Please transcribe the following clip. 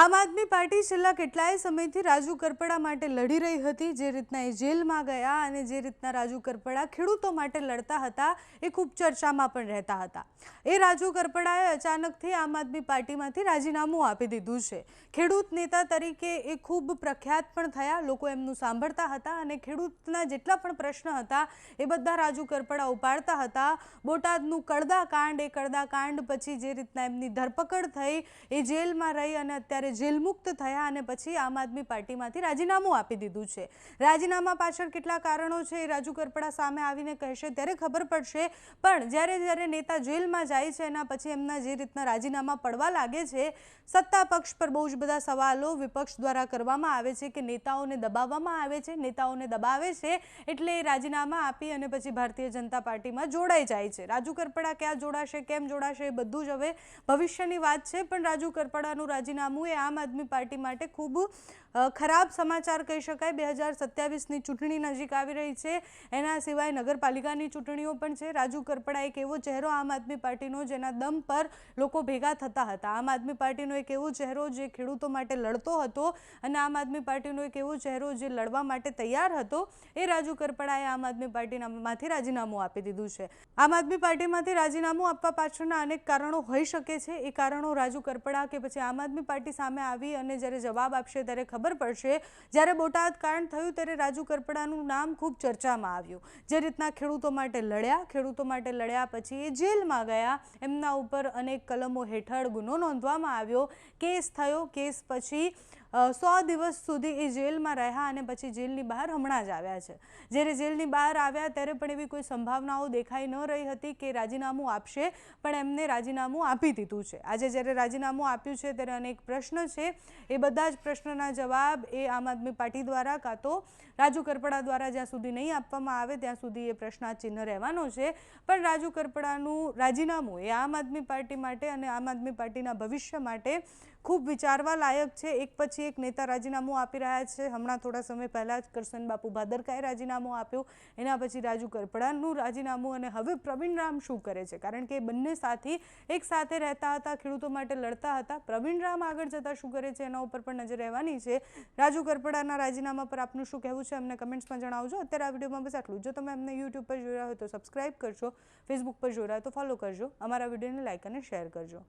આમ આદમી પાર્ટી છેલ્લા કેટલાય સમયથી રાજુ કરપડા માટે લડી રહી હતી. જે રીતના એ જેલમાં ગયા અને જે રીતના રાજુ કરપડા ખેડૂતો માટે લડતા હતા એ ખૂબ ચર્ચામાં પણ રહેતા હતા. એ રાજુ કરપડાએ અચાનકથી આમ આદમી પાર્ટીમાંથી રાજીનામું આપી દીધું છે. ખેડૂત નેતા તરીકે એ ખૂબ પ્રખ્યાત પણ થયા. લોકો એમનું સાંભળતા હતા અને ખેડૂતના જેટલા પણ પ્રશ્ન હતા એ બધા રાજુ કરપડા ઉપાડતા હતા. બોટાદનું કડદા કાંડ એ કડદા કાંડ પછી જે રીતના એમની ધરપકડ થઈ, એ જેલમાં રહી અને અત્યારે જેલમુક્ત થયા અને પછી આમ આદમી પાર્ટીમાંથી રાજીનામું આપી દીધું છે. રાજીનામા પાછળ કેટલા કારણો છે એ રાજુ કરપડા સામે આવીને કહેશે ત્યારે ખબર પડશે. પણ જ્યારે જ્યારે નેતા જેલમાં જાય છે એના પછી એમના જે રીતના રાજીનામા પડવા લાગે છે, સત્તા પક્ષ પર બહુ જ બધા સવાલો વિપક્ષ દ્વારા કરવામાં આવે છે કે નેતાઓને દબાવવામાં આવે છે, નેતાઓને દબાવે છે એટલે એ રાજીનામા આપી અને પછી ભારતીય જનતા પાર્ટીમાં જોડાઈ જાય છે. રાજુ કરપડા ક્યાં જોડાશે, કેમ જોડાશે એ બધું જ હવે ભવિષ્યની વાત છે, પણ રાજુ કરપડાનું રાજીનામું આમ આદમી પાર્ટી માટે ખૂબ ખરાબ સમાચાર કહી શકાય. બે હજાર સત્યાવીસની ચૂંટણી નજીક આવી રહી છે. એના સિવાય નગરપાલિકાની ચૂંટણીઓ પણ છે. રાજુ કરપડા એક એવો ચહેરો આમ આદમી પાર્ટીનો જેના દમ પર લોકો ભેગા થતા હતા. આમ આદમી પાર્ટીનો એક એવો ચહેરો જે ખેડૂતો માટે લડતો હતો અને આમ આદમી પાર્ટીનો એક એવો ચહેરો જે લડવા માટે તૈયાર હતો, એ રાજુ કરપડાએ આમ આદમી પાર્ટીનામાંથી રાજીનામું આપી દીધું છે. આમ આદમી પાર્ટીમાંથી રાજીનામું આપવા પાછળના અનેક કારણો હોઈ શકે છે. એ કારણો રાજુ કરપડા કે પછી આમ આદમી પાર્ટી સામે આવી અને જ્યારે જવાબ આપશે ત્યારે ખબર પડશે. જ્યારે બોટાદ કાંડ થયું ત્યારે રાજુ કરપડાનું નામ ખૂબ ચર્ચામાં આવ્યું. જે રીતના ખેડૂતો માટે લડ્યા, ખેડૂતો માટે લડ્યા પછી એ જેલમાં ગયા. એમના ઉપર અનેક કલમો હેઠળ ગુનો નોંધવામાં આવ્યો. કેસ થયો, કેસ પછી સો દિવસ સુધી એ જેલમાં રહ્યા અને પછી જેલની બહાર હમણાં જ આવ્યા છે. જ્યારે જેલની બહાર આવ્યા ત્યારે પણ એવી કોઈ સંભાવનાઓ દેખાઈ ન રહી હતી કે રાજીનામું આપશે, પણ એમને રાજીનામું આપી દીધું છે. આજે જ્યારે રાજીનામું આપ્યું છે ત્યારે અનેક પ્રશ્ન છે. એ બધા જ પ્રશ્નના જવાબ એ આમ આદમી પાર્ટી દ્વારા કાં તો રાજુ કરપડા દ્વારા જ્યાં સુધી નહીં આપવામાં આવે ત્યાં સુધી એ પ્રશ્નાચિહ્ન રહેવાનો છે. પણ રાજુ કરપડાનું રાજીનામું એ આમ આદમી પાર્ટી માટે અને આમ આદમી પાર્ટીના ભવિષ્ય માટે ખૂબ વિચારવા લાયક છે. એક પછી એક નેતા રાજીનામું આપી રહ્યા છે. હમણાં થોડા સમય પહેલાં જ કરશન બાપુ ભાદરકાએ રાજીનામું આપ્યું. એના પછી રાજુ કરપડાનું રાજીનામું અને હવે પ્રવીણ રામ શું કરે છે? કારણ કે બંને સાથી એક સાથે રહેતા હતા, ખેડૂતો માટે લડતા હતા. પ્રવીણ રામ આગળ જતાં શું કરે છે? એના ઉપર પણ નજર રહેવાની છે. રાજુ કરપડાના રાજીનામા પર આપનું શું કહેવું છે? અમને કમેન્ટ્સમાં જણાવજો. અત્યારે આ વિડીયોમાં બસ આટલું જો. તમે અમને યુટ્યુબ પર જોઈ રહ્યા હોય તો સબસ્ક્રાઇબ કરજો ફેસબુક પર જોઈ રહ્યા હોય તો ફોલો કરજો. અમારા વિડીયોને લાઇક અને શેર કરજો.